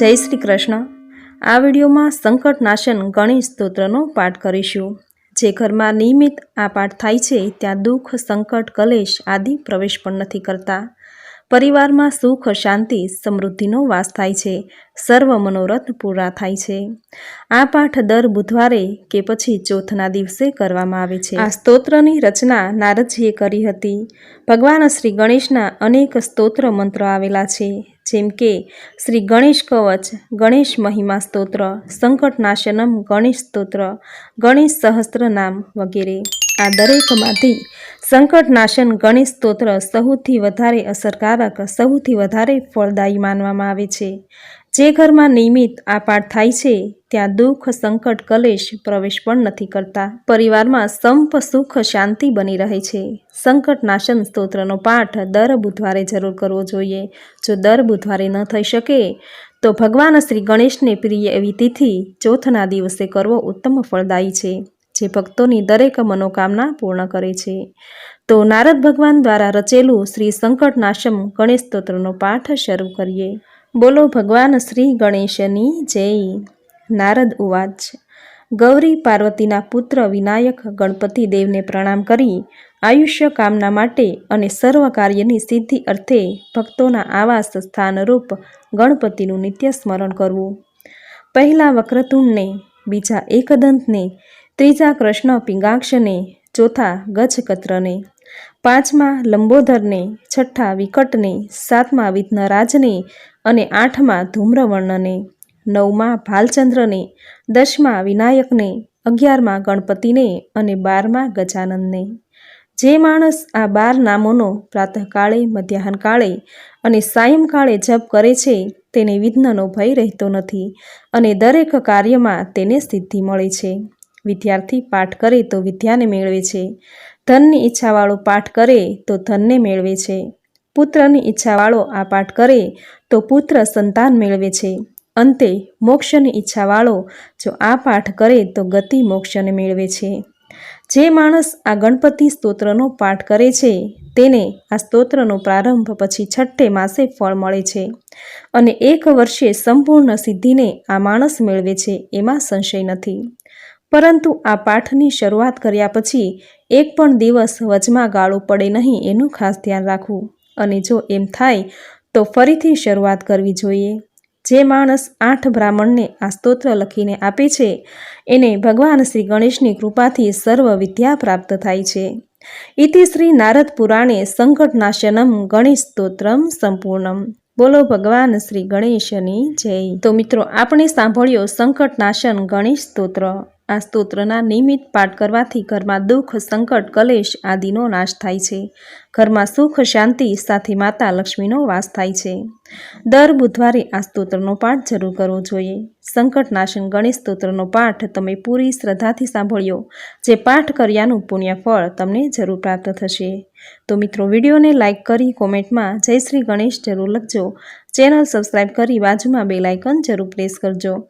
જય શ્રી કૃષ્ણ. આ વિડીયોમાં સંકટનાશન ગણેશ સ્તોત્રનો પાઠ કરીશું. જે ઘરમાં નિયમિત આ પાઠ થાય છે, ત્યાં દુઃખ, સંકટ, કલેશ આદિ પ્રવેશ પણ નથી કરતા. પરિવારમાં સુખ, શાંતિ, સમૃદ્ધિનો વાસ થાય છે. સર્વ મનોરથ પૂરા થાય છે. આ પાઠ દર બુધવારે કે પછી ચોથના દિવસે કરવામાં આવે છે. આ સ્તોત્રની રચના નારદજીએ કરી હતી. ભગવાન શ્રી ગણેશના અનેક સ્તોત્ર મંત્રો આવેલા છે. જેમ કે, શ્રી ગણેશ કવચ, ગણેશ મહિમા સ્તોત્ર, સંકટનાશનમ ગણેશ સ્તોત્ર, ગણેશ સહસ્ત્ર નામ વગેરે. આ દરેકમાંથી સંકટનાશન ગણેશ સ્તોત્ર સૌથી વધારે અસરકારક સૌથી વધારે ફળદાયી માનવામાં આવે છે. જે ઘરમાં નિયમિત આ પાઠ થાય છે, ત્યાં દુઃખ, સંકટ, કલેશ પ્રવેશ પણ નથી કરતા. પરિવારમાં સંપ, સુખ, શાંતિ બની રહે છે. સંકટનાશન સ્તોત્રનો પાઠ દર બુધવારે જરૂર કરવો જોઈએ. જો દર બુધવારે ન થઈ શકે, તો ભગવાન શ્રી ગણેશને પ્રિય એવી તિથિ ચોથના દિવસે કરવો ઉત્તમ ફળદાયી છે. જે ભક્તોની દરેક મનોકામના પૂર્ણ કરે છે. તો નારદ ભગવાન દ્વારા રચેલું શ્રી સંકટનાશમ ગણેશ સ્તોત્રનો પાઠ શરૂ કરીએ. બોલો ભગવાન શ્રી ગણેશની જય. નારદ ઉવાચ. ગૌરી પાર્વતીના પુત્ર વિનાયક ગણપતિ દેવને પ્રણામ કરી આયુષ્ય કામના માટે અને સર્વ કાર્યની સિદ્ધિ અર્થે ભક્તોના આવાસ સ્થાનરૂપ ગણપતિનું નિત્ય સ્મરણ કરવું. પહેલા વક્રતુંડને, બીજા એકદંતને ત્રીજા કૃષ્ણ પિંગાક્ષને, ચોથા ગજકત્રને, પાંચમા લંબોદરને, છઠ્ઠા વિકટને, સાતમા વિઘ્નરાજને અને આઠમા ધૂમ્રવર્ણને, નવમા ભાલચંદ્રને, દસમા વિનાયકને, અગિયારમાં ગણપતિને અને બારમા ગજાનંદને જે માણસ આ બાર નામોનો પ્રાતઃકાળે, મધ્યાહનકાળે અને સાયંકાળે જપ કરે છે, તેને વિઘ્નનો ભય રહેતો નથી અને દરેક કાર્યમાં તેને સિદ્ધિ મળે છે. વિદ્યાર્થી પાઠ કરે તો વિદ્યાને મેળવે છે. ધનની ઈચ્છાવાળો પાઠ કરે તો ધનને મેળવે છે. પુત્રની ઈચ્છાવાળો આ પાઠ કરે તો પુત્ર સંતાન મેળવે છે. અંતે મોક્ષની ઈચ્છાવાળો જો આ પાઠ કરે તો ગતિ મોક્ષને મેળવે છે. જે માણસ આ ગણપતિ સ્તોત્રનો પાઠ કરે છે, તેને આ સ્તોત્રનો પ્રારંભ પછી છઠ્ઠે માસે ફળ મળે છે અને એક વર્ષે સંપૂર્ણ સિદ્ધિને આ માણસ મેળવે છે, એમાં સંશય નથી. પરંતુ આ પાઠની શરૂઆત કર્યા પછી એક પણ દિવસ વચમાં ગાળો પડે નહીં એનું ખાસ ધ્યાન રાખવું. અને જો એમ થાય, તો ફરીથી શરૂઆત કરવી જોઈએ. જે માણસ આઠ બ્રાહ્મણને આ સ્તોત્ર લખીને આપે છે, એને ભગવાન શ્રી ગણેશની કૃપાથી સર્વ વિદ્યા પ્રાપ્ત થાય છે. ઇતિ શ્રી નારદ પુરાણે સંકટનાશનમ ગણેશ સ્તોત્રમ સંપૂર્ણમ. બોલો ભગવાન શ્રી ગણેશની જય. તો મિત્રો, આપણે સાંભળ્યો સંકટનાશન ગણેશ સ્તોત્ર. આ સ્તોત્રના નિયમિત પાઠ કરવાથી ઘરમાં દુઃખ, સંકટ, કલેશ આદિનો નાશ થાય છે. ઘરમાં સુખ, શાંતિ સાથે માતા લક્ષ્મીનો વાસ થાય છે. દર બુધવારે આ સ્તોત્રનો પાઠ જરૂર કરવો જોઈએ. સંકટનાશન ગણેશ સ્તોત્રનો પાઠ તમે પૂરી શ્રદ્ધાથી સાંભળ્યો. જે પાઠ કર્યાનું પુણ્યફળ તમને જરૂર પ્રાપ્ત થશે. તો મિત્રો, વિડીયોને લાઇક કરી કોમેન્ટમાં જય શ્રી ગણેશ જરૂર લખજો. ચેનલ સબસ્ક્રાઈબ કરી બાજુમાં બે લાઇકન જરૂર પ્રેસ કરજો.